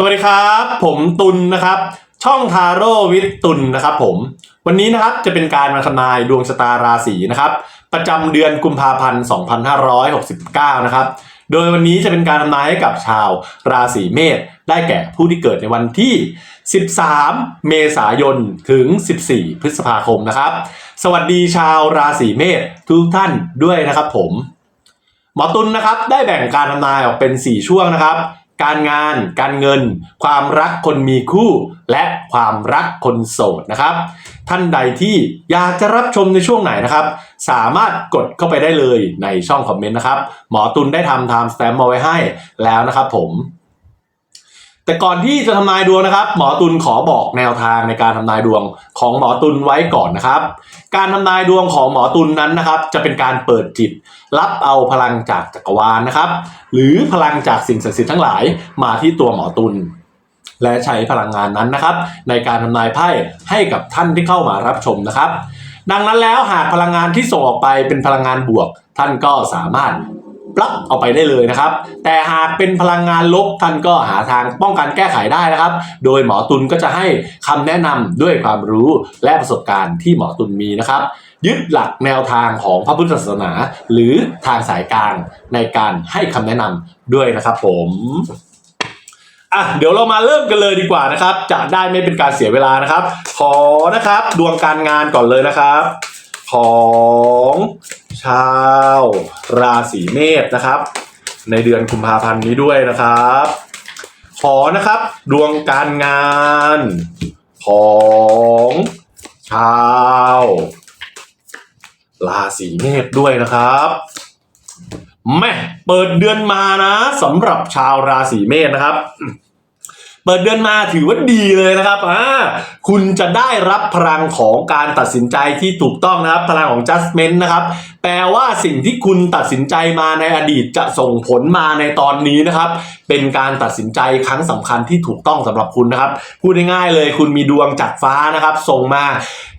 สวัสดีครับ ผมตุลนะครับ ช่องทาโร่วิทตุลนะครับผมวันนี้นะครับจะเป็นการมาทำนายดวงชะตาราศีนะครับ ประจำเดือนกุมภาพันธ์ 2569 นะครับ โดยวันนี้จะเป็นการทำนายให้กับชาวราศีเมษได้แก่ผู้ที่เกิดในวันที่ 13 เมษายนถึง 14 พฤษภาคมนะครับ สวัสดีชาวราศีเมษทุกท่านด้วยนะครับผมหมอตุลนะครับได้แบ่งการทำนายออกเป็น 4 ช่วงนะครับ การงาน การเงิน ความรักคนมีคู่ และความรักคนโสดนะครับ ท่านใดที่อยากจะรับชมในช่วงไหนนะครับ สามารถกดเข้าไปได้เลยในช่องคอมเมนต์นะครับ หมอตุลได้ทำไทม์สแตมป์มาไว้ให้แล้วนะครับผม แต่ก่อนที่จะทำนายดวงนะครับ หมอตุลขอบอกแนวทางในการทำนายดวงของหมอตุลไว้ก่อนนะครับ การทำนายดวงของหมอตุลนั้นนะครับ จะเป็นการเปิดจิต รับเอาพลังจากจักรวาลนะครับ หรือพลังจากสิ่งศักดิ์สิทธิ์ทั้งหลายมาที่ตัวหมอตุลและใช้พลังงานนั้นนะครับ ในการทำนายไพ่ให้กับท่านที่เข้ามารับชมนะครับ ดังนั้นแล้วหากพลังงานที่ส่งออกไปเป็นพลังงานบวก ท่านก็สามารถ ปลั๊กเอาไปได้เลยนะครับ แต่หากเป็นพลังงานลบท่านก็หาทางป้องกันแก้ไขได้นะครับ โดยหมอตุลก็จะให้คำแนะนำด้วยความรู้และประสบการณ์ที่หมอตุลมีนะครับ ยึดหลักแนวทางของพระพุทธศาสนา หรือทางสายกลางในการให้คำแนะนำด้วยนะครับผมอะเดี๋ยวเรามาเริ่มกันเลยดีกว่านะครับ จะได้ไม่เป็นการเสียเวลานะครับ ขอนะครับดวงการงานก่อนเลยนะครับ ของ ชาวราศีเมษนะครับ ในเดือนกุมภาพันธ์นี้ด้วยนะครับ ขอนะครับ ดวงการงาน ของชาวราศีเมษด้วยนะครับแม่เปิดเดือนมานะสำหรับชาวราศีเมษนะครับ เปิดเดือนมาถือว่าดีเลยนะครับอ่าคุณจะได้รับพลังของการตัดสินใจที่ถูกต้องนะครับ พลังของ judgment นะครับ ลว่าสิ่งที่คุณตัดสินใจมาในอดีตจะส่งผลมาในตอนนี้นะครับ เป็นการตัดสินใจครั้งสำคัญที่ถูกต้องสำหรับคุณนะครับ พูดง่ายๆเลยคุณมีดวงจากฟ้านะครับ ส่งมา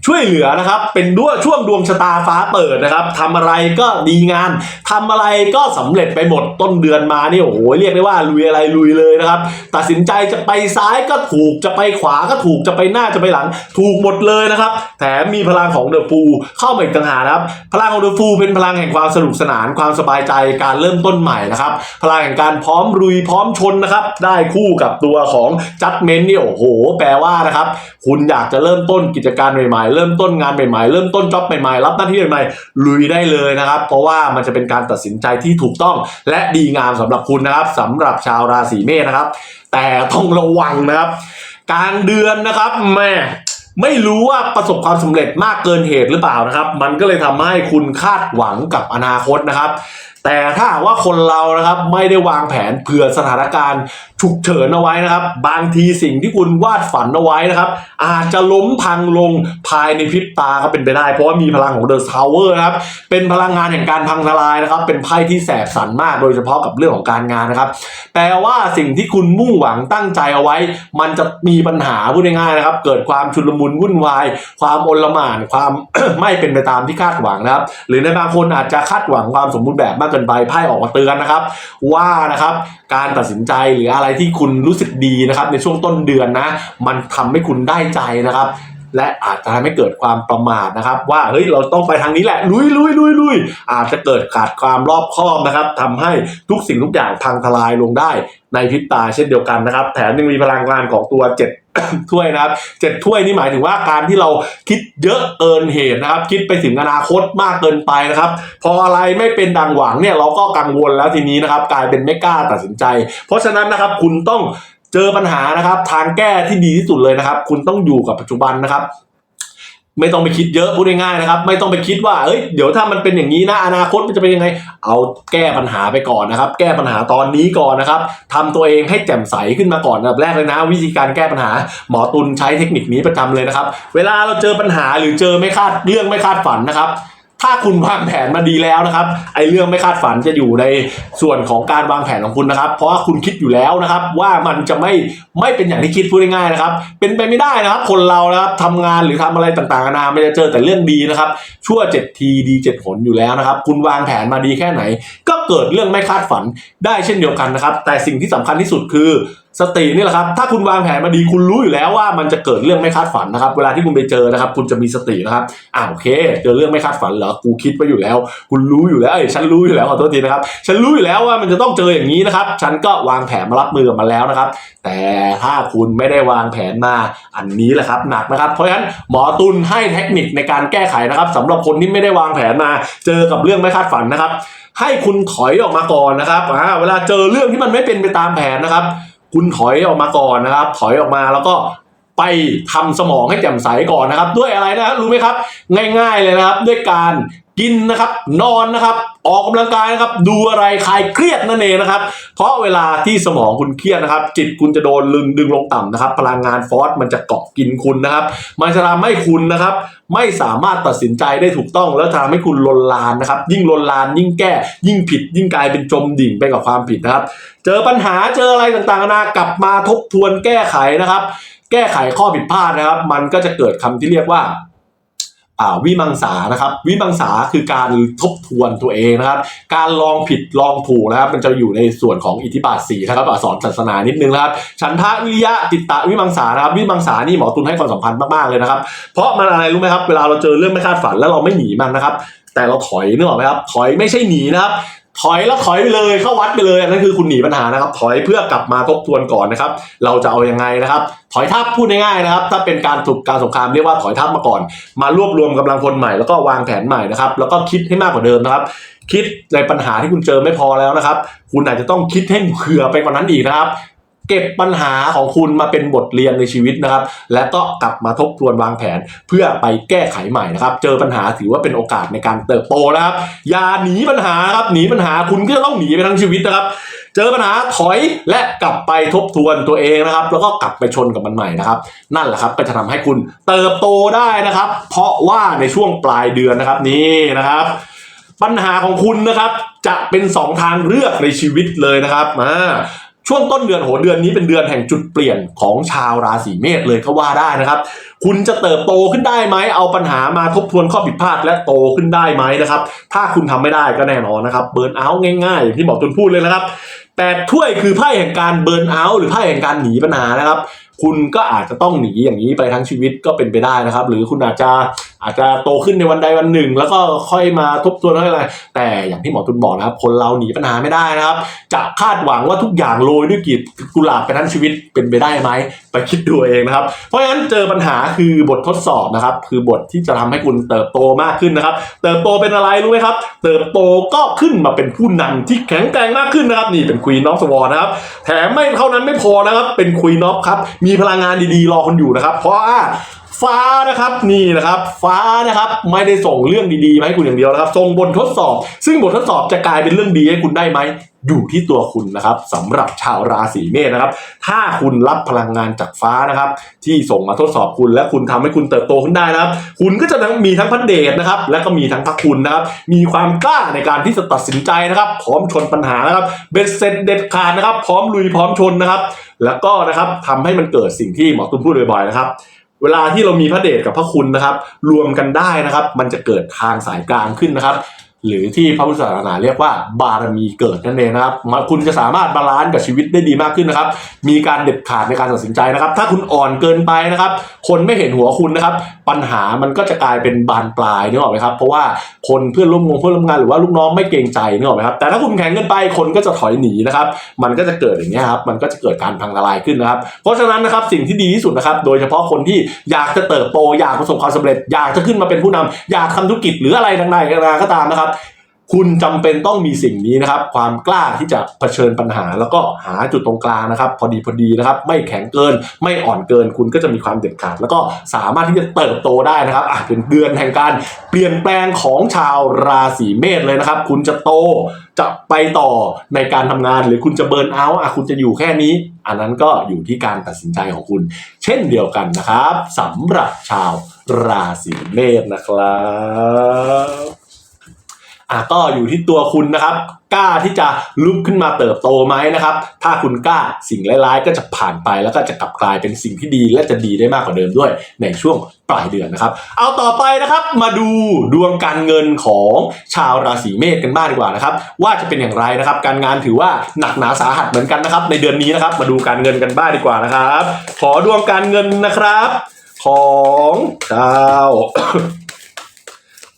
ช่วยเหลือนะครับ เป็นด้วยช่วงดวงชะตาฟ้าเปิดนะครับทำอะไรก็ดีงานทำอะไรก็สำเร็จไปหมดต้นเดือนมานี่โอ้โหเรียกได้ว่าลุยอะไรลุยเลยนะครับ ตัดสินใจจะไปซ้ายก็ถูกจะไปขวาก็ถูกจะไปหน้าจะไปหลัง ถูกหมดเลยนะครับ แถมมีพลังของเดอะฟูเข้ามาอีกต่างหากนะครับ พลังของเดอะฟูเป็นพลังแห่งความสนุกสนานความสบายใจการเริ่มต้นใหม่นะครับ พลังแห่งการพร้อมรุยพร้อมชนนะครับ ได้คู่กับตัวของจัดเมนนี่โอ้โห แปลว่านะครับ คุณอยากจะเริ่มต้นกิจการใหม่ๆ เริ่มต้นงานใหม่ๆ เริ่มต้นจ็อบใหม่ๆ รับหน้าที่ใหม่ๆ ลุยได้เลยนะครับ เพราะว่ามันจะเป็นการตัดสินใจที่ถูกต้อง และดีงามสำหรับคุณนะครับสำหรับชาวราศีเมษนะครับ แต่ต้องระวังนะครับ กลางเดือนนะครับแม่ ไม่รู้ว่าประสบความสำเร็จมากเกินเหตุหรือเปล่านะครับ มันก็เลยทำให้คุณคาดหวังกับอนาคตนะครับแต่ถ้าว่าคนเรานะครับไม่ได้วางแผนเผื่อสถานการณ์ฉุกเฉินเอาไว้นะครับ บางทีสิ่งที่คุณวาดฝันเอาไว้นะครับ อาจจะล้มพังลงภายในพริบตาก็เป็นไปได้ เพราะว่ามีพลังของเดอะทาวเวอร์นะครับเป็นพลังงานแห่งการพังทลายนะครับ เป็นไพ่ที่แสบสันมากโดยเฉพาะกับเรื่องของการงานนะครับแปลว่าสิ่งที่คุณมุ่งหวังตั้งใจเอาไว้ มันจะมีปัญหาพูดง่ายๆนะครับ เกิดความชุลมุนวุ่นวาย ความโอลหม่านความไม่เป็นไปตามที่คาดหวังนะครับ หรือในบางคนอาจจะคาดหวังความสมบูรณ์แบบมากเกินไปไพ่ออกมาเตือนนะครับ ว่านะครับการตัดสินใจหรืออะไรที่คุณรู้สึกดีนะครับ ในช่วงต้นเดือนนะ มันทำให้คุณได้ใจนะครับ และอาจจะทำให้เกิดความประมาทนะครับ ว่าเฮ้ยเราต้องไปทางนี้แหละลุยลุยลุยลุยอาจจะเกิดขาดความรอบคอบนะครับทำให้ทุกสิ่งทุกอย่างพังทลายลงได้ในพริบตาเช่นเดียวกันนะครับ แถมยังมีพลังงานของตัวเจ็ดถ้วยนะครับเจ็ดถ้วยนี่หมายถึงว่าการที่เราคิดเยอะเกินเหตุนะครับ คิดไปถึงอนาคตมากเกินไปนะครับ พออะไรไม่เป็นดังหวังเนี่ยเราก็กังวลแล้วทีนี้นะครับ กลายเป็นไม่กล้าตัดสินใจ เพราะฉะนั้นนะครับคุณต้อง เจอปัญหานะครับ ทางแก้ที่ดีที่สุดเลยนะครับ คุณต้องอยู่กับปัจจุบันนะครับ ไม่ต้องไปคิดเยอะพูดง่ายๆนะครับ ไม่ต้องไปคิดว่าเอ้ยเดี๋ยวถ้ามันเป็นอย่างนี้นะอนาคตมันจะเป็นยังไง เอาแก้ปัญหาไปก่อนนะครับ แก้ปัญหาตอนนี้ก่อนนะครับทำตัวเองให้แจ่มใสขึ้นมาก่อนอันดับแรกเลยนะ วิธีการแก้ปัญหาหมอตุลใช้เทคนิคนี้ประจำเลยนะครับ เวลาเราเจอปัญหาหรือเจอไม่คาดเรื่องไม่คาดฝันนะครับ ถ้าคุณวางแผนมาดีแล้วนะครับ ไอ้เรื่องไม่คาดฝันจะอยู่ในส่วนของการวางแผนของคุณนะครับ เพราะว่าคุณคิดอยู่แล้วนะครับ ว่ามันจะไม่ไม่เป็นอย่างที่คิดพูดง่ายๆนะครับ เป็นไปไม่ได้นะครับ คนเรานะครับทำงานหรือทำอะไรต่างๆนานาไม่จะเจอแต่เรื่องดีนะครับ ชั่วเจ็ดทีดีเจ็ดผลอยู่แล้วนะครับ คุณวางแผนมาดีแค่ไหน ก็เกิดเรื่องไม่คาดฝันได้เช่นเดียวกันนะครับ แต่สิ่งที่สำคัญที่สุดคือสตินี่แหละครับ ถ้าคุณวางแผนมาดีคุณรู้อยู่แล้วว่ามันจะเกิดเรื่องไม่คาดฝันนะครับ เวลาที่คุณไปเจอนะครับ คุณจะมีสตินะครับอ่าโอเค เจอเรื่องไม่คาดฝันเหรอกูคิดไว้อยู่แล้ว คุณรู้อยู่แล้วเอ้ยฉันรู้อยู่แล้วขอโทษทีนะครับ ฉันรู้อยู่แล้วว่ามันจะต้องเจออย่างนี้นะครับ ฉันก็วางแผนมารับมือกับมันแล้วนะครับ แต่ถ้าคุณไม่ได้วางแผนมาอันนี้แหละครับหนักนะครับ เพราะฉะนั้นหมอตุลให้เทคนิคในการแก้ไขนะครับสำหรับคนที่ไม่ได้วางแผนมาเจอกับเรื่องไม่คาดฝันนะครับ ให้คุณถอยออกมาก่อนนะครับอ่าเวลาเจอเรื่องที่มันไม่เป็นไปตามแผนนะครับ คุณถอยออกมาก่อนนะครับ ถอยออกมาแล้วก็ไปทำสมองให้แจ่มใสก่อนนะครับ ด้วยอะไรนะรรู้ไหมครับ ง่าย ๆเลยนะครับ ด้วยการ กินนะครับนอนนะครับออกกำลังกายนะครับดูอะไรคลายเครียดนั่นเองนะครับ เพราะเวลาที่สมองคุณเครียดนะครับ จิตคุณจะโดนลึงดึงลงต่ำนะครับ พลังงานฟอสมันจะเกาะกินคุณนะครับ มันจะทำให้คุณนะครับ ไม่สามารถตัดสินใจได้ถูกต้องแล้วทำให้คุณลนลานนะครับ ยิ่งลนลานยิ่งแก้ ยิ่งผิด ยิ่งกลายเป็นจมดิ่งไปกับความผิดนะครับ เจอปัญหาเจออะไรต่างๆนานากลับมาทบทวนแก้ไขนะครับ แก้ไขข้อผิดพลาดนะครับ มันก็จะเกิดคำที่เรียกว่า วิมังสานะครับ วิมังสาคือการทบทวนตัวเองนะครับ การลองผิดลองถูกนะครับ มันจะอยู่ในส่วนของอิทธิบาทสี่นะครับอสอนศาสนานิดนึงนะครับ ฉันทะวิริยะจิตตะวิมังสานะครับ วิมังสานี่หมอตุลให้ความสำคัญมากๆเลยนะครับ เพราะมันอะไรรู้ไหมครับ เวลาเราเจอเรื่องไม่คาดฝันแล้วเราไม่หนีมันนะครับ แต่เราถอยนึกออกไหมครับ ถอยไม่ใช่หนีนะครับ ถอยแล้วถอยไปเลยเข้าวัดไปเลยอันนั้นคือคุณหนีปัญหานะครับ ถอยเพื่อกลับมาทบทวนก่อนนะครับ เราจะเอายังไงนะครับ ถอยทัพพูดง่ายๆนะครับ ถ้าเป็นการถูกการสงครามเรียกว่าถอยทัพมาก่อน มารวบรวมกำลังพลใหม่แล้วก็วางแผนใหม่นะครับแล้วก็คิดให้มากกว่าเดิมนะครับ คิดในปัญหาที่คุณเจอไม่พอแล้วนะครับ คุณอาจจะต้องคิดให้เผื่อไปกว่านั้นอีกนะครับ เก็บปัญหาของคุณมาเป็นบทเรียนในชีวิตนะครับ และก็กลับมาทบทวนวางแผนเพื่อไปแก้ไขใหม่นะครับ เจอปัญหาถือว่าเป็นโอกาสในการเติบโตนะครับ อย่าหนีปัญหาครับหนีปัญหาคุณก็จะต้องหนีไปทั้งชีวิตนะครับเจอปัญหาถอยและกลับไปทบทวนตัวเองนะครับ แล้วก็กลับไปชนกับมันใหม่นะครับ นั่นแหละครับก็จะทำให้คุณเติบโตได้นะครับ เพราะว่าในช่วงปลายเดือนนะครับนี่นะครับ ปัญหาของคุณนะครับจะเป็นสองทางเลือกในชีวิตเลยนะครับอ่า ช่วงต้นเดือนโหเดือนนี้เป็นเดือนแห่งจุดเปลี่ยนของชาวราศีเมษเลยก็ว่าได้นะครับ คุณจะเติบโตขึ้นได้ไหมเอาปัญหามาทบทวนข้อผิดพลาดและโตขึ้นได้ไหมนะครับ ถ้าคุณทำไม่ได้ก็แน่นอนนะครับเบิร์นเอาท์ง่ายๆอย่างที่หมอตุนพูดเลยนะครับแต่ถ้วยคือไพ่แห่งการเบิร์นเอาท์หรือไพ่แห่งการหนีปัญหานะครับ คุณก็อาจจะต้องหนีอย่างนี้ไปทั้งชีวิตก็เป็นไปได้นะครับ หรือคุณอาจจะอาจจะโตขึ้นในวันใดวันหนึ่ง แล้วก็ค่อยมาทบทวนอะไรแต่อย่างที่หมอตุนบอกนะครับ คนเราหนีปัญหาไม่ได้นะครับ จะคาดหวังว่าทุกอย่างโรยด้วยกีบกุหลาบไปทั้งชีวิตเป็นไปได้ไหมไปคิดดูเองนะครับ เพราะฉะนั้นเจอปัญหาคือบททดสอบนะครับ คือบทที่จะทำให้คุณเติบโตมากขึ้นนะครับ เติบโตเป็นอะไรรู้ไหมครับ เติบโตก็ขึ้นมาเป็นผู้นำที่แข็งแกร่งมากขึ้นนะครับ นี่เป็นควีนอฟสวอนะครับ แถมไม่เท่านั้นไม่พอนะครับ เป็นควีนอฟครับมีีพลังงานดีๆ รอคุณอยู่นะครับ เพราะว่าฟ้านะครับนี่นะครับฟ้านะครับไม่ได้ส่งเรื่องดีๆมาให้คุณอย่างเดียวนะครับส่งบททดสอบ ซึ่งบททดสอบจะกลายเป็นเรื่องดีให้คุณได้ไหม อยู่ที่ตัวคุณนะครับสำหรับชาวราศีเมษนะครับ ถ้าคุณรับพลังงานจากฟ้านะครับ ที่ส่งมาทดสอบคุณและคุณทำให้คุณเติบโตขึ้นได้นะครับ คุณก็จะมีทั้งพันเดชนะครับ และก็มีทั้งพักคุณนะครับ มีความกล้าในการที่จะตัดสินใจนะครับ พร้อมชนปัญหานะครับเบ็ดเสร็จเด็ดขาดนะครับ พร้อมลุยพร้อมชนนะครับ แล้วก็นะครับทำให้มันเกิดสิ่งที่หมอตุ้มพูดบ่อยๆนะครับเวลาที่เรามีพระเดชกับพระคุณนะครับ รวมกันได้นะครับ มันจะเกิดทางสายกลางขึ้นนะครับ หรือที่พระพุทธศาสนาเรียกว่าบารมีเกิดนั่นเองนะครับ คุณจะสามารถบาลานซ์กับชีวิตได้ดีมากขึ้นนะครับ มีการเด็ดขาดในการตัดสินใจนะครับ ถ้าคุณอ่อนเกินไปนะครับ คนไม่เห็นหัวคุณนะครับ ปัญหามันก็จะกลายเป็นบานปลายนึกออกไหมครับ เพราะว่าคนเพื่อนร่วมงเพื่อนร่วมงานหรือว่าลูกน้องไม่เกรงใจนึกออกไหมครับ แต่ถ้าคุณแข็งเกินไปคนก็จะถอยหนีนะครับ มันก็จะเกิดอย่างนี้ครับ มันก็จะเกิดการพังทลายขึ้นนะครับ เพราะฉะนั้นนะครับสิ่งที่ดีที่สุดนะครับ โดยเฉพาะคนที่อยากจะเติบโตอยากประสบความสำเร็จ อยากจะขึ้นมาเป็นผู้นำอยากทำธุรกิจหรืออะไรต่างๆก็ตามนะครับ คุณจำเป็นต้องมีสิ่งนี้นะครับ ความกล้าที่จะเผชิญปัญหา แล้วก็หาจุดตรงกลางนะครับ พอดีพอดีนะครับ ไม่แข็งเกิน ไม่อ่อนเกิน คุณก็จะมีความเด็ดขาด แล้วก็สามารถที่จะเติบโตได้นะครับอาจเป็นเดือนแห่งการเปลี่ยนแปลงของชาวราศีเมษเลยนะครับ คุณจะโตจะไปต่อในการทำงาน หรือคุณจะเบิร์นเอาท์อะคุณจะอยู่แค่นี้ อันนั้นก็อยู่ที่การตัดสินใจของคุณ เช่นเดียวกันนะครับสำหรับชาวราศีเมษนะครับ อะก็อยู่ที่ตัวคุณนะครับ กล้าที่จะลุกขึ้นมาเติบโตไหมนะครับ ถ้าคุณกล้าสิ่งร้ายๆ ก็จะผ่านไปแล้วก็จะกลับกลายเป็นสิ่งที่ดีและจะดีได้มากกว่าเดิมด้วยในช่วงปลายเดือนนะครับ เอาต่อไปนะครับมาดูดวงการเงินของชาวราศีเมษกันบ้างดีกว่านะครับ ว่าจะเป็นอย่างไรนะครับ การงานถือว่าหนักหนาสาหัสเหมือนกันนะครับ ในเดือนนี้นะครับ มาดูการเงินกันบ้างดีกว่านะครับ ขอดวงการเงินนะครับ ของชาว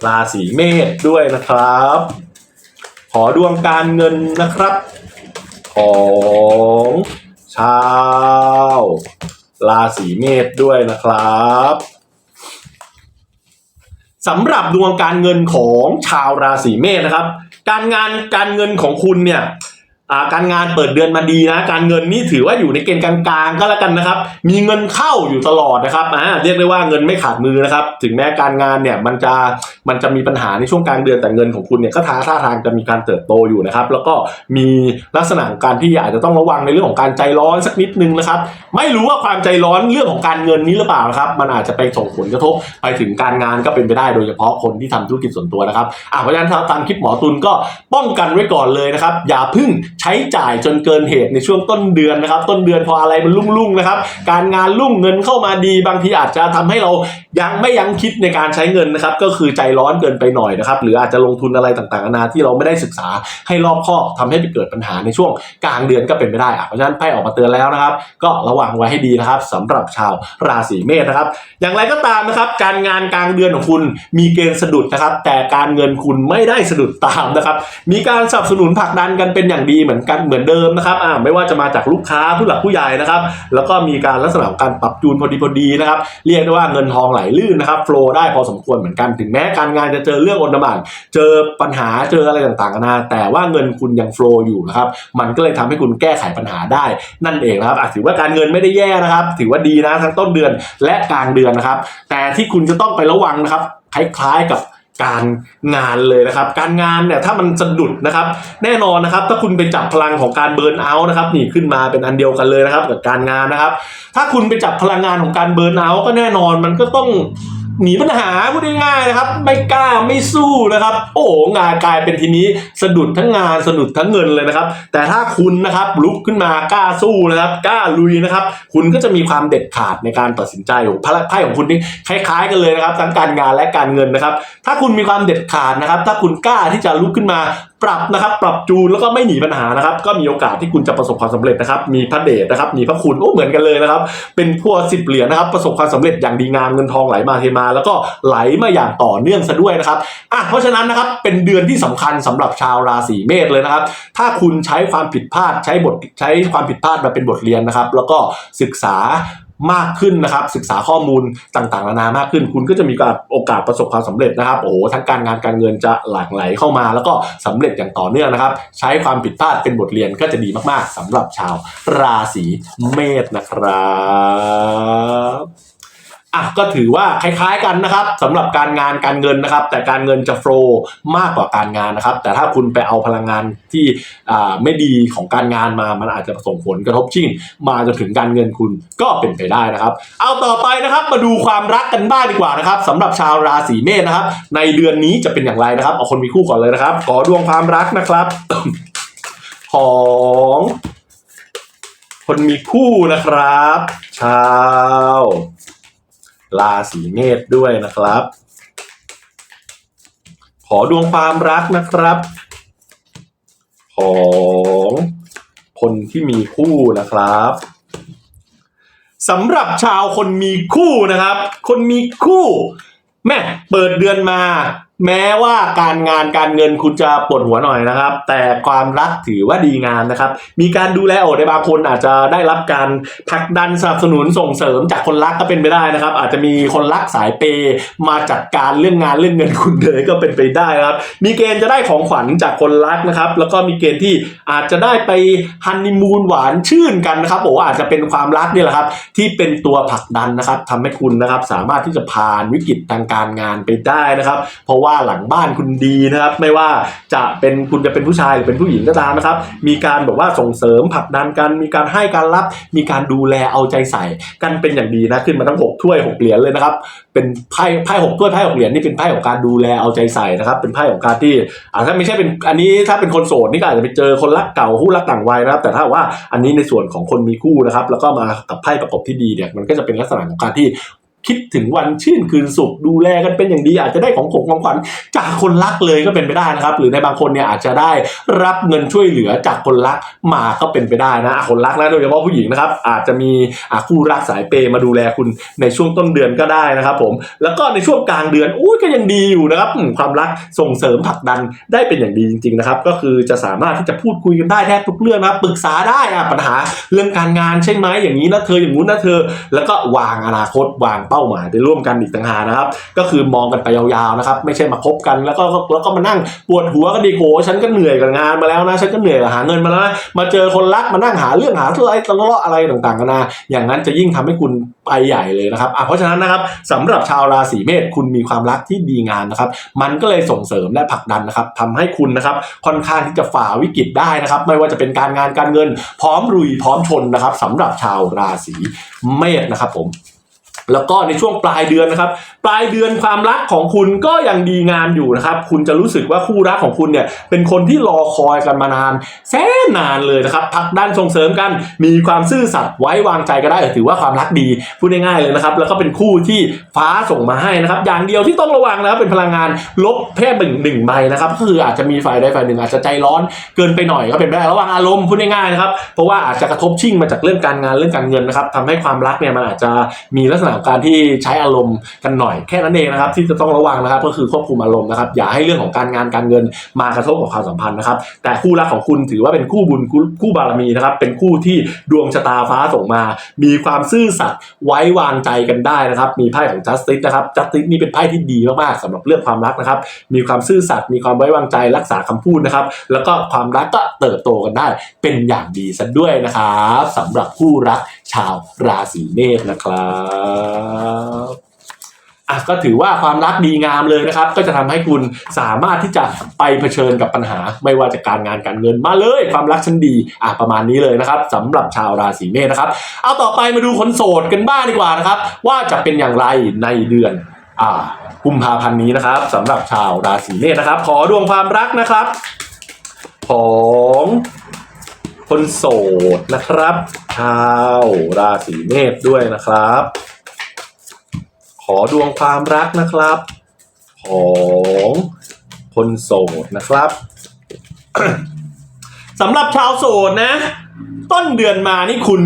ราศีเมษด้วยนะครับ ขอดวงการเงินนะครับ ของชาวราศีเมษด้วยนะครับสำหรับดวงการเงินของชาวราศีเมษนะครับ การงานการเงินของคุณเนี่ย การงานเปิดเดือนมาดีนะ การเงินนี่ถือว่าอยู่ในเกณฑ์กลางๆก็แล้วกันนะครับ มีเงินเข้าอยู่ตลอดนะครับอ่าเรียกได้ว่าเงินไม่ขาดมือนะครับ ถึงแม้การงานเนี่ยมันจะมันจะมีปัญหาในช่วงกลางเดือนแต่เงินของคุณเนี่ยก็ท้าท่าทางจะมีการเติบโตอยู่นะครับ แล้วก็มีลักษณะการที่อาจจะต้องระวังในเรื่องของการใจร้อนสักนิดนึงนะครับ ไม่รู้ว่าความใจร้อนเรื่องของการเงินนี้หรือเปล่านะครับ มันอาจจะไปส่งผลกระทบไปถึงการงานก็เป็นไปได้โดยเฉพาะคนที่ทำธุรกิจส่วนตัวนะครับอะเพราะฉะนั้นตามคลิปหมอตุลก็ป้องกันไว้ก่อนเลยนะครับ อย่าพึ่งใช้จ่ายจนเกินเหตุในช่วงต้นเดือนนะครับ ต้นเดือนพออะไรมันรุ่งๆนะครับ การงานรุ่งเงินเข้ามาดีบางทีอาจจะทำให้เรา ยังไม่ยังคิดในการใช้เงินนะครับ ก็คือใจร้อนเกินไปหน่อยนะครับ หรืออาจจะลงทุนอะไรต่างๆนานาที่เราไม่ได้ศึกษาให้รอบคอบทำให้ไปเกิดปัญหาในช่วงกลางเดือนก็เป็นไปได้อะเพราะฉะนั้นไพ่ออกมาเตือนแล้วนะครับ ก็ระวังไว้ให้ดีนะครับสำหรับชาวราศีเมษนะครับ อย่างไรก็ตามนะครับ การงานกลางเดือนของคุณมีเกณฑ์สะดุดนะครับ แต่การเงินคุณไม่ได้สะดุดตามนะครับ มีการสนับสนุนผลักดันกันเป็นอย่างดีเหมือนกันเหมือนเดิมนะครับอ่าไม่ว่าจะมาจากลูกค้าผู้หลักผู้ใหญ่นะครับ แล้วก็มีการลักษณะการปรับจูนพอดีพอดีนะครับ เรียกได้ว่าเงินทองไหลลื่นนะครับโฟลได้พอสมควรเหมือนกันถึงแม้การงานจะเจอเรื่องอนามานเจอปัญหาเจออะไรต่างๆนานาแต่ว่าเงินคุณยังโฟลอยู่นะครับมันก็เลยทำให้คุณแก้ไขปัญหาได้นั่นเองนะครับถือว่าการเงินไม่ได้แย่นะครับ ถือว่าดีนะทั้งต้นเดือนและกลางเดือนนะครับ แต่ที่คุณจะต้องไประวังนะครับคล้ายๆกับ การงานเลยนะครับ การงานเนี่ยถ้ามันสะดุดนะครับ แน่นอนนะครับ ถ้าคุณไปจับพลังของการเบิร์นเอาท์นะครับนี่ขึ้นมาเป็นอันเดียวกันเลยนะครับกับการงานนะครับ ถ้าคุณไปจับพลังงานของการเบิร์นเอาท์ก็แน่นอนมันก็ต้อง หนีปัญหาพูดง่ายๆนะครับ ไม่กล้าไม่สู้นะครับ โอ้งานกลายเป็นทีนี้สะดุดทั้งงานสะดุดทั้งเงินเลยนะครับ แต่ถ้าคุณนะครับลุกขึ้นมากล้าสู้นะครับกล้าลุยนะครับ คุณก็จะมีความเด็ดขาดในการตัดสินใจของไพ่ของคุณนี่คล้ายๆ กันเลยนะครับ ทั้งการงานและการเงินนะครับ ถ้าคุณมีความเด็ดขาดนะครับ ถ้าคุณกล้าที่จะลุกขึ้นมา ปรับนะครับปรับจูนแล้วก็ไม่หนีปัญหานะครับ ก็มีโอกาสที่คุณจะประสบความสำเร็จนะครับ มีพระเดชนะครับ มีพระคุณโอ้เหมือนกันเลยนะครับ เป็นพวกสิบเหรียญนะครับ ประสบความสำเร็จอย่างดีงามเงินทองไหลมาเทมา แล้วก็ไหลมาอย่างต่อเนื่องซะด้วยนะครับอะเพราะฉะนั้นนะครับเป็นเดือนที่สำคัญสำหรับชาวราศีเมษเลยนะครับ ถ้าคุณใช้ความผิดพลาดใช้บทใช้ความผิดพลาดมาเป็นบทเรียนนะครับ แล้วก็ศึกษา มากขึ้นนะครับ ศึกษาข้อมูลต่างๆนานามากขึ้น คุณก็จะมีโอกาสประสบความสำเร็จนะครับโอ้โหทั้งการงานการเงินจะหลั่งไหลเข้ามา แล้วก็สำเร็จอย่างต่อเนื่องนะครับ ใช้ความผิดพลาดเป็นบทเรียนก็จะดีมากๆสำหรับชาวราศีเมษนะครับ อะก็ถือว่าคล้ายๆกันนะครับสำหรับการงานการเงินนะครับ แต่การเงินจะโฟล์มากกว่าการงานนะครับ แต่ถ้าคุณไปเอาพลังงานที่อ่าไม่ดีของการงานมามันอาจจะส่งผลกระทบชิ่ง มาจนถึงการเงินคุณก็เป็นไปได้นะครับ เอาต่อไปนะครับมาดูความรักกันบ้างดีกว่านะครับสำหรับชาวราศีเมษนะครับ ในเดือนนี้จะเป็นอย่างไรนะครับเอาคนมีคู่ก่อนเลยนะครับ ขอดวงความรักนะครับ ของคนมีคู่นะครับ ชาว ราศีเมษด้วยนะครับ ขอดวงความรักนะครับ ของคนที่มีคู่นะครับสำหรับชาวคนมีคู่นะครับ คนมีคู่ แม่เปิดเดือนมา แม้ว่าการงานการเงินคุณจะปวดหัวหน่อยนะครับ แต่ความรักถือว่าดีงามนะครับ มีการดูแลโอดในบางคนอาจจะได้รับการผลักดันสนับสนุนส่งเสริมจากคนรักก็เป็นไปได้นะครับ อาจจะมีคนรักสายเปย์มาจัดการเรื่องงานเรื่องเงินคุณเลยก็เป็นไปได้นะครับ มีเกณฑ์จะได้ของขวัญจากคนรักนะครับ แล้วก็มีเกณฑ์ที่อาจจะได้ไปฮันนีมูนหวานชื่นกันนะครับบอกว่าอาจจะเป็นความรักนี่แหละครับ ที่เป็นตัวผลักดันนะครับทำให้คุณนะครับ สามารถที่จะผ่านวิกฤตทางการงานไปได้นะครับ เพราะว่าว่าหลังบ้านคุณดีนะครับ ไม่ว่าจะเป็นคุณจะเป็นผู้ชายหรือเป็นผู้หญิงก็ตามนะครับ มีการแบบว่าส่งเสริมผลักดันกัน มีการให้การรับ มีการดูแลเอาใจใส่กันเป็นอย่างดีนะขึ้นมาทั้งหกถ้วยหกเหรียญเลยนะครับ เป็นไพ่ไพ่หกถ้วยไพ่หกเหรียญนี่เป็นไพ่ของการดูแลเอาใจใส่นะครับ เป็นไพ่ของการที่อ่าถ้าไม่ใช่เป็นอันนี้ถ้าเป็นคนโสดนี่ก็อาจจะไปเจอคนรักเก่าคู่รักต่างวัยนะครับ แต่ถ้าว่าอันนี้ในส่วนของคนมีคู่นะครับ แล้วก็มากับไพ่ประกบที่ดีเนี่ยมันก็จะเป็นลักษณะของการที่ คิดถึงวันชื่นคืนสุขดูแลกันเป็นอย่างดี อาจจะได้ของของของขวัญจากคนรักเลยก็เป็นไปได้นะครับ หรือในบางคนเนี่ยอาจจะได้รับเงินช่วยเหลือจากคนรักมาก็เป็นไปได้นะคนรักนะโดยเฉพาะผู้หญิงนะครับ อาจจะมีคู่รักสายเปมาดูแลคุณในช่วงต้นเดือนก็ได้นะครับ ผม แล้วก็ในช่วงกลางเดือนอุ้ยก็ยังดีอยู่นะครับความรักส่งเสริมผลักดันได้เป็นอย่างดีจริง ๆนะครับ ก็คือจะสามารถที่จะพูดคุยกันได้แทบทุกเรื่องนะปรึกษาได้อะปัญหาเรื่องการงานใช่ไหมอย่างนี้นะเธออย่างงู้นนะเธอ แล้วก็วางอนาคตวางเป้าหมายไปร่วมกันอีกต่างหากนะครับ ก็คือมองกันไปยาวๆนะครับ ไม่ใช่มาคบกันแล้วก็แล้วก็มานั่งปวดหัวกันดีโหฉันก็เหนื่อยกับงานมาแล้วนะฉันก็เหนื่อยกับหาเงินมาแล้วนะมาเจอคนรักมานั่งหาเรื่องหาอะไรตลอดอะไรต่างๆกันนะอย่างนั้นจะยิ่งทำให้คุณไปใหญ่เลยนะครับเพราะฉะนั้นนะครับสำหรับชาวราศีเมษคุณมีความรักที่ดีงามนะครับ มันก็เลยส่งเสริมและผลักดันนะครับทำให้คุณนะครับค่อนข้างที่จะฝ่าวิกฤตได้นะครับ ไม่ว่าจะเป็นการงานการเงิน พร้อมรุยพร้อมชนนะครับสำหรับชาวราศีเมษนะครับผม แล้วก็ในช่วงปลายเดือนนะครับ ปลายเดือนความรักของคุณก็ยังดีงามอยู่นะครับ คุณจะรู้สึกว่าคู่รักของคุณเนี่ย เป็นคนที่รอคอยกันมานานแสนนานเลยนะครับผลักดันส่งเสริมกัน มีความซื่อสัตย์ไว้วางใจก็ได้ถือว่าความรักดีพูดง่ายๆเลยนะครับ แล้วก็เป็นคู่ที่ฟ้าส่งมาให้นะครับ อย่างเดียวที่ต้องระวังนะครับเป็นพลังงานลบแค่หนึ่งหนึ่งใบนะครับก็คืออาจจะมีฝ่ายใดฝ่ายหนึ่งอาจจะใจร้อนเกินไปหน่อยก็เป็นไปได้ระวังอารมณ์พูดง่ายๆนะครับเพราะว่าอาจจะกระทบชิ่งมาจากเรื่องการงานเรื่องการเงินนะครับทำให้ความรักเนี่ยมันอาจจะมีลักษณะของการที่ใช้อารมณ์กันหน่อยแค่นั้นเองนะครับ ที่จะต้องระวังนะครับ ก็คือควบคุมอารมณ์นะครับ อย่าให้เรื่องของการงานการเงินมากระทบกับความสัมพันธ์นะครับ แต่คู่รักของคุณถือว่าเป็นคู่บุญคู่บารมีนะครับ เป็นคู่ที่ดวงชะตาฟ้าส่งมา มีความซื่อสัตย์ไว้วางใจกันได้นะครับ มีไพ่ของ justice นะครับ justice นี่เป็นไพ่ที่ดีมากๆสำหรับเรื่องความรักนะครับ มีความซื่อสัตย์มีความไว้วางใจรักษาคำพูดนะครับ แล้วก็ความรักก็เติบโตกันได้ เป็นอย่างดีซะด้วยนะครับสำหรับคู่รัก ชาวราศีเมษนะครับอะก็ถือว่าความรักดีงามเลยนะครับ ก็จะทำให้คุณสามารถที่จะไปเผชิญกับปัญหา ไม่ว่าจะการงานการเงินมาเลย ความรักชั้นดีอะประมาณนี้เลยนะครับสำหรับชาวราศีเมษนะครับ เอาต่อไปมาดูคนโสดกันบ้างดีกว่านะครับ ว่าจะเป็นอย่างไรในเดือนอ่ากุมภาพันธ์นี้นะครับสำหรับชาวราศีเมษนะครับ ขอดวงความรักนะครับ ของคนโสดนะครับ ชาวราศีเมษด้วยนะครับ ขอดวงความรักนะครับ ของคนโสดนะครับสำหรับชาวโสดนะ ต้นเดือนมานี่คุณ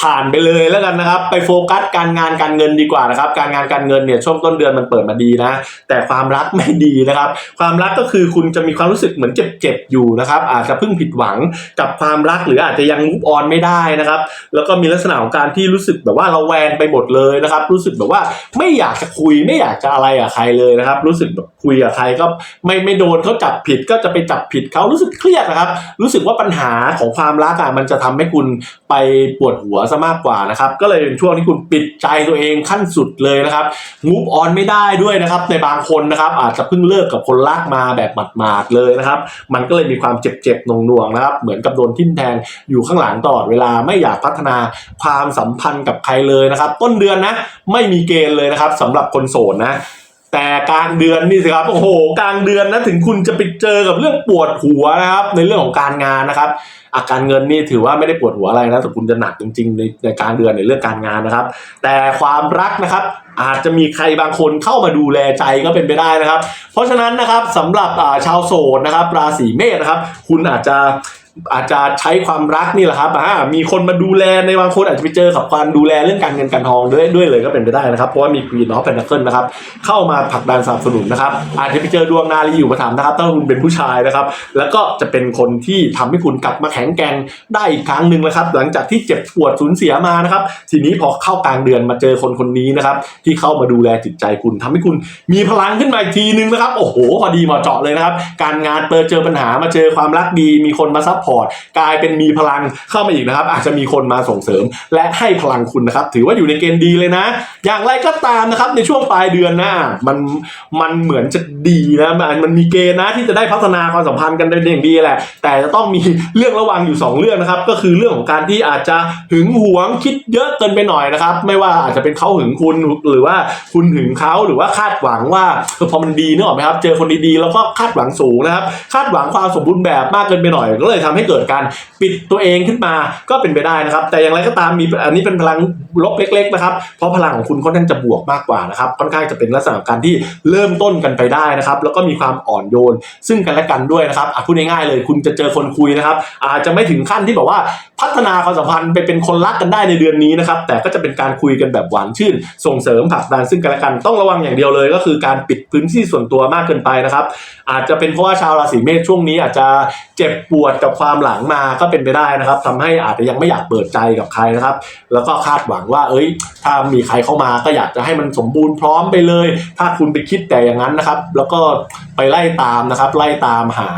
ผ่านไปเลยแล้วกันนะครับ ไปโฟกัสการงานการเงินดีกว่านะครับ การงานการเงินเนี่ยช่วงต้นเดือนมันเปิดมาดีนะ แต่ความรักไม่ดีนะครับ ความรักก็คือคุณจะมีความรู้สึกเหมือนเจ็บๆอยู่นะครับ อาจจะเพิ่งผิดหวังกับความรักหรืออาจจะยังมุฟออนไม่ได้นะครับ แล้วก็มีลักษณะของการที่รู้สึกแบบว่าเราแวงไปหมดเลยนะครับ รู้สึกแบบว่าไม่อยากจะคุยไม่อยากจะอะไรกับใครเลยนะครับ รู้สึกแบบคุยกับใครก็ไม่ไม่โดนเขาจับผิดก็จะไปจับผิดเขารู้สึกเครียดนะครับ รู้สึกว่าปัญหาของความรักอะมันจะทำให้คุณไปปวดหัวซะมากกว่านะครับ ก็เลยเป็นช่วงที่คุณปิดใจตัวเองขั้นสุดเลยนะครับ move on ไม่ได้ด้วยนะครับ ในบางคนนะครับ อาจจะเพิ่งเลิกกับคนรักมาแบบหมาดๆเลยนะครับ มันก็เลยมีความเจ็บๆหน่วงๆนะครับ เหมือนกับโดนทิ่มแทงอยู่ข้างหลังตลอดเวลาไม่อยากพัฒนาความสัมพันธ์กับใครเลยนะครับ ต้นเดือนนะไม่มีเกณฑ์เลยนะครับสำหรับคนโสดนะ แต่กลางเดือนนี่สิครับโอ้โหกลางเดือนนะถึงคุณจะไปเจอกับเรื่องปวดหัวนะครับ ในเรื่องของการงานนะครับอาการเงินนี่ถือว่าไม่ได้ปวดหัวอะไรนะแต่คุณจะหนักจริงๆในในกลารเดือนในเรื่องการงานนะครับ แต่ความรักนะครับอาจจะมีใครบางคนเข้ามาดูแลใจก็เป็นไปได้นะครับ เพราะฉะนั้นนะครับสำหรับชาวโสดนะครับ ราศีเมษนะครับ คุณอาจจะ อาจจะใช้ความรักนี่แหละครับอ่ามีคนมาดูแลในบางคนอาจจะไปเจอกับการดูแลเรื่องการเงินการทองด้วยด้วยเลยก็เป็นไปได้นะครับ เพราะว่ามี Queen of Pentacles นะครับเข้ามาผลักดันสนับสนุนนะครับ อาจจะไปเจอดวงนารีอยู่ประถามนะครับถ้าคุณเป็นผู้ชายนะครับ แล้วก็จะเป็นคนที่ทำให้คุณกลับมาแข็งแกร่งได้อีกครั้งหนึ่งนะครับ หลังจากที่เจ็บปวดสูญเสียมานะครับ ทีนี้พอเข้ากลางเดือนมาเจอคนคนนี้นะครับ ที่เข้ามาดูแลจิตใจคุณทำให้คุณมีพลังขึ้นมาอีกทีนึงนะครับโอ้โหพอดีเหมาะเจาะเลยนะครับ การงานเปิดเจอปัญหามาเจอความรักดีมีคนมาซัพพอร์ตกลายเป็นมีพลังเข้ามาอีกนะครับ อาจจะมีคนมาส่งเสริม และให้พลังคุณนะครับ ถือว่าอยู่ในเกณฑ์ดีเลยนะ อย่างไรก็ตามนะครับในช่วงปลายเดือนหน้ามันมันเหมือนจะดีนะมันมันมีเกณฑ์นะที่จะได้พัฒนาความสัมพันธ์กันได้อย่างดีแหละ แต่จะต้องมีเรื่องระวังอยู่สองเรื่องนะครับ ก็คือเรื่องของการที่อาจจะหึงหวงคิดเยอะเกินไปหน่อยนะครับ ไม่ว่าอาจจะเป็นเขาหึงคุณหรือว่าคุณหึงเขาหรือว่าคาดหวังว่าพอมันดีนึกออไหมครับ เจอคนดีๆแล้วก็คาดหวังสูงนะครับ คาดหวังความสมบูรณ์แบบมากเกินไปหน่อยก็เลยทำให้เกิดการปิดตัวเองขึ้นมาก็เป็นไปได้นะครับ แต่อย่างไรก็ตามมีอันนี้เป็นพลังลบเล็กๆนะครับเพราะพลังของคุณค่อนข้างจะบวกมากกว่านะครับค่อนข้างจะเป็นลักษณะการที่เริ่มต้นกันไปได้นะครับ แล้วก็มีความอ่อนโยน ซึ่งกันและกันด้วยนะครับพูดง่ายๆเลย คุณจะเจอคนคุยนะครับ อาจจะไม่ถึงขั้นที่แบบว่าพัฒนาความสัมพันธ์ไปเป็นคนรักกันได้ในเดือนนี้นะครับ แต่ก็จะเป็นการคุยกันแบบหวานชื่น ส่งเสริมผลักดันซึ่งกันและกันต้องระวังอย่างเดียวเลย ก็คือการปิดพื้นที่ส่วนตัวมากเกินไปนะครับ อาจจะเป็นเพราะว่าชาวราศีเมษช่วงนี้อาจจะ จ็บปวดกับความหลังมาก็เป็นไปได้นะครับทำให้อาจจะยังไม่อยากเปิดใจกับใครนะครับ แล้วก็คาดหวังว่า เอ้ย ถ้ามีใครเข้ามาก็อยากจะให้มันสมบูรณ์พร้อมไปเลย ถ้าคุณไปคิดแต่อย่างนั้นนะครับ แล้วก็ไปไล่ตามนะครับ ไล่ตามหา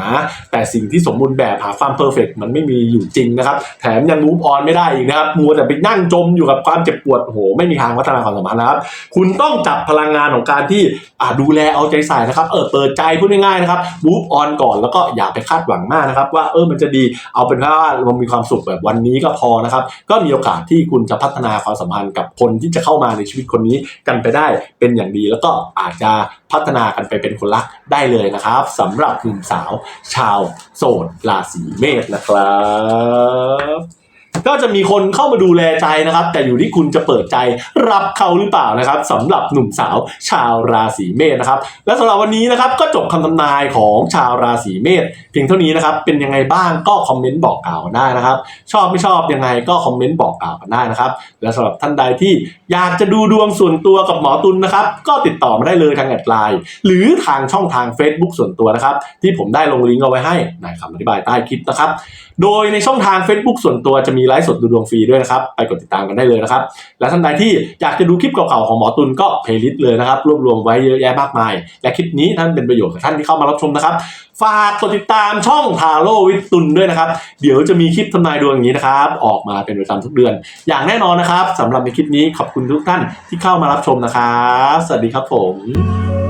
แต่สิ่งที่สมบูรณ์แบบหาความเพอร์เฟกมันไม่มีอยู่จริงนะครับ แถมยังมูฟออนไม่ได้อีกนะครับมัวแต่ไปนั่งจมอยู่กับความเจ็บปวดโหไม่มีทางพัฒนาความสัมพันธ์นะครับ คุณต้องจับพลังงานของการที่อ่าดูแลเอาใจใส่นะครับ เออเปิดใจพูดง่ายๆนะครับมูฟออนก่อนแล้วก็อย่าไปคาดหวังมากนะครับว่าเออมันจะดีเอาเป็นว่าเรามีความสุขแบบวันนี้ก็พอนะครับ ก็มีโอกาสที่คุณจะพัฒนาความสัมพันธ์กับคนที่จะเข้ามาในชีวิตคนนี้กันไปได้เป็นอย่างดี แล้วก็อาจจะพัฒนากันไปเป็นคนรักได้เลยนะครับสำหรับหนุ่มสาว ชาวโสดราศีเมษนะครับ ก็จะมีคนเข้ามาดูแลใจนะครับ แต่อยู่ที่คุณจะเปิดใจรับเขาหรือเปล่านะครับสำหรับหนุ่มสาวชาวราศีเมษนะครับ และสำหรับวันนี้นะครับก็จบคำทำนายของชาวราศีเมษเพียงเท่านี้นะครับ เป็นยังไงบ้างก็คอมเมนต์บอกกล่าวกันได้นะครับ ชอบไม่ชอบยังไงก็คอมเมนต์บอกกล่าวกันได้นะครับ และสำหรับท่านใดที่อยากจะดูดวงส่วนตัวกับหมอตุลนะครับ ก็ติดต่อมาได้เลยทางแอดไลน์หรือทางช่องทาง Facebook ส่วนตัวนะครับ ที่ผมได้ลงลิงก์เอาไว้ให้ในคำอธิบายใต้คลิปนะครับ โดยในช่องทาง Facebook ส่วนตัวจะมีไลฟ์สดดูดวงฟรีด้วยนะครับ ไปกดติดตามกันได้เลยนะครับ และท่านใดที่อยากจะดูคลิปเก่าๆของหมอตุลก็เพลย์ลิสต์เลยนะครับ รวบรวมไว้เยอะแยะมากมาย และคลิปนี้ท่านเป็นประโยชน์กับท่านที่เข้ามารับชมนะครับฝากกดติดตามช่องทาโร่วิตุลด้วยนะครับ เดี๋ยวจะมีคลิปทำนายดวงอย่างนี้นะครับ ออกมาเป็นประจำทุกเดือน อย่างแน่นอนนะครับสำหรับในคลิปนี้ขอบคุณทุกท่านที่เข้ามารับชมนะครับ สวัสดีครับผม